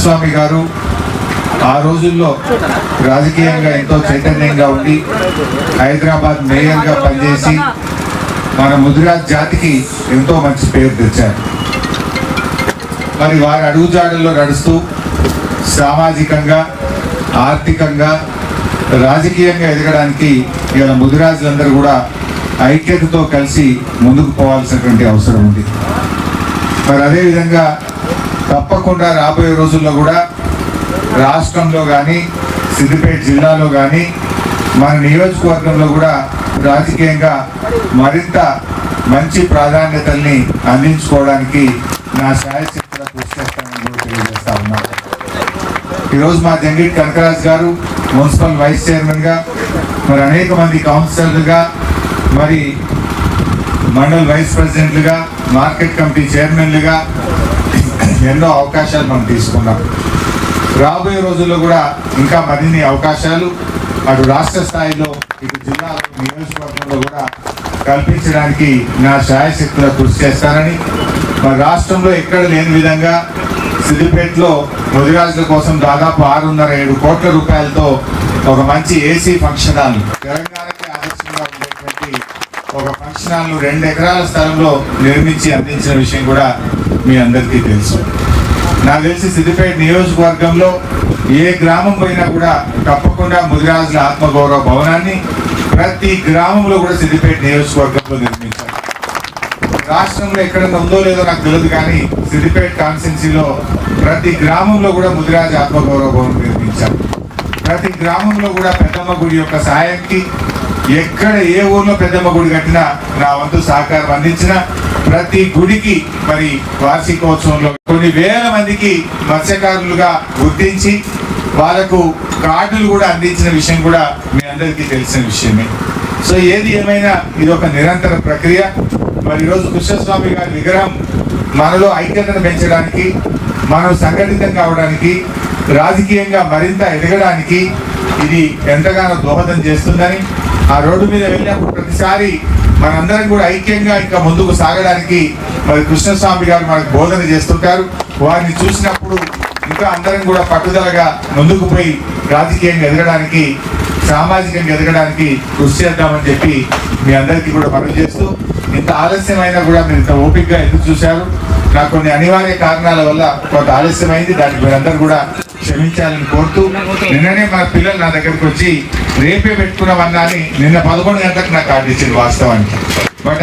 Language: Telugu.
స్వామి గారు ఆ రోజుల్లో రాజకీయంగా ఎంతో చైతన్యంగా ఉండి హైదరాబాద్ మేయర్గా పనిచేసి మన ముదిరాజ్ జాతికి ఎంతో మంచి పేరు తెచ్చారు. మరి వారి అడుగుజాడల్లో నడుస్తూ సామాజికంగా ఆర్థికంగా రాజకీయంగా ఎదగడానికి ఇలా ముదిరాజులందరూ కూడా ఐక్యతతో కలిసి ముందుకు పోవాల్సినటువంటి అవసరం ఉంది. మరి అదేవిధంగా తప్పకుండా రాబోయే రోజుల్లో కూడా రాష్ట్రంలో కానీ సిద్దిపేట జిల్లాలో కానీ మన నియోజకవర్గంలో కూడా రాజకీయంగా మరింత మంచి ప్రాధాన్యతల్ని అందించుకోవడానికి నా శాయశక్తిగా కృషి చేస్తానని కూడా తెలియజేస్తా ఉన్నాను ఈరోజు మా జంగిట్ కనకరాజ్ గారు మున్సిపల్ వైస్ చైర్మన్గా మరి అనేక మంది కౌన్సిలర్లుగా మరి మండల్ వైస్ ప్రెసిడెంట్లుగా మార్కెట్ కమిటీ చైర్మన్లుగా ఎన్నో అవకాశాలు మనం తీసుకున్నాం. రాబోయే రోజుల్లో కూడా ఇంకా మరిన్ని అవకాశాలు అటు రాష్ట్ర స్థాయిలో ఇటు జిల్లాలో నియోజకవర్గంలో కూడా కల్పించడానికి నా శాయశక్తుల కృషి చేస్తానని మా రాష్ట్రంలో ఎక్కడ లేని విధంగా సిద్దిపేటలో ముదిరాజుల కోసం దాదాపు ఆరున్నర ఏడు కోట్ల రూపాయలతో ఒక మంచి ఏసీ ఫంక్షన్ హాల్ తెలంగాణకి ఆదర్శంగా ఉండేటువంటి ఒక ఫంక్షన్ హాల్ రెండు ఎకరాల స్థలంలో నిర్మించి అందించిన విషయం కూడా మీ అందరికీ తెలుసు. నాకు తెలిసి సిద్దిపేట నియోజకవర్గంలో ఏ గ్రామం పోయినా కూడా తప్పకుండా ముదిరాజుల ఆత్మగౌరవ భవనాన్ని ప్రతి గ్రామంలో కూడా సిద్దిపేట నియోజకవర్గంలో నిర్మించారు రాష్ట్రంలో ఎక్కడ ఉందో లేదో నాకు తెలియదు కానీ సిద్దిపేట కాన్స్టిట్యున్సీలో ప్రతి గ్రామంలో కూడా ముదిరాజు ఆత్మగౌరవ భవనం నిర్మించారు ప్రతి గ్రామంలో కూడా పెద్దమ్మ గుడి యొక్క సహాయానికి ఎక్కడ ఏ ఊర్లో పెద్దమ్మ గుడి కట్టినా నా వంతు సహకారం అందించిన ప్రతి గుడికి మరి వార్షికోత్సవంలో కొన్ని వేల మందికి మత్స్యకారులుగా గుర్తించి వాళ్ళకు కార్డులు కూడా అందించిన విషయం కూడా మీ అందరికీ తెలిసిన విషయమే. సో ఏది ఏమైనా ఇది ఒక నిరంతర ప్రక్రియ. మరి ఈరోజు కృష్ణస్వామి గారి విగ్రహం మనలో ఐక్యతను పెంచడానికి మనం సంఘటితం కావడానికి రాజకీయంగా మరింత ఎదగడానికి ఇది ఎంతగానో దోహదం చేస్తుందని ఆ రోడ్డు మీద వెళ్ళినప్పుడు ప్రతిసారి మనందరం కూడా ఐక్యంగా ఇంకా ముందుకు సాగడానికి మరి కృష్ణస్వామి గారు మనకు బోధన చేస్తుంటారు. వారిని చూసినప్పుడు ఇంకా అందరం కూడా పట్టుదలగా ముందుకు పోయి రాజకీయంగా ఎదగడానికి సామాజికంగా ఎదగడానికి కృషి చేద్దామని చెప్పి మీ అందరికీ కూడా మనవి చేస్తూ ఇంత ఆలస్యమైనా కూడా మీరు ఇంత ఓపికగా ఎదురు చూశారు? నాకు కొన్ని అనివార్య కారణాల వల్ల కొంత ఆలస్యమైంది. దానికి మీరందరూ కూడా క్షమించాలని కోరుతూ నిన్ననే మా పిల్లలు నా దగ్గరికి వచ్చి రేపే పెట్టుకున్నామన్నా అని నిన్న పదకొండు గంటలకు నాకు కార్డు ఇచ్చింది వాస్తవానికి. బట్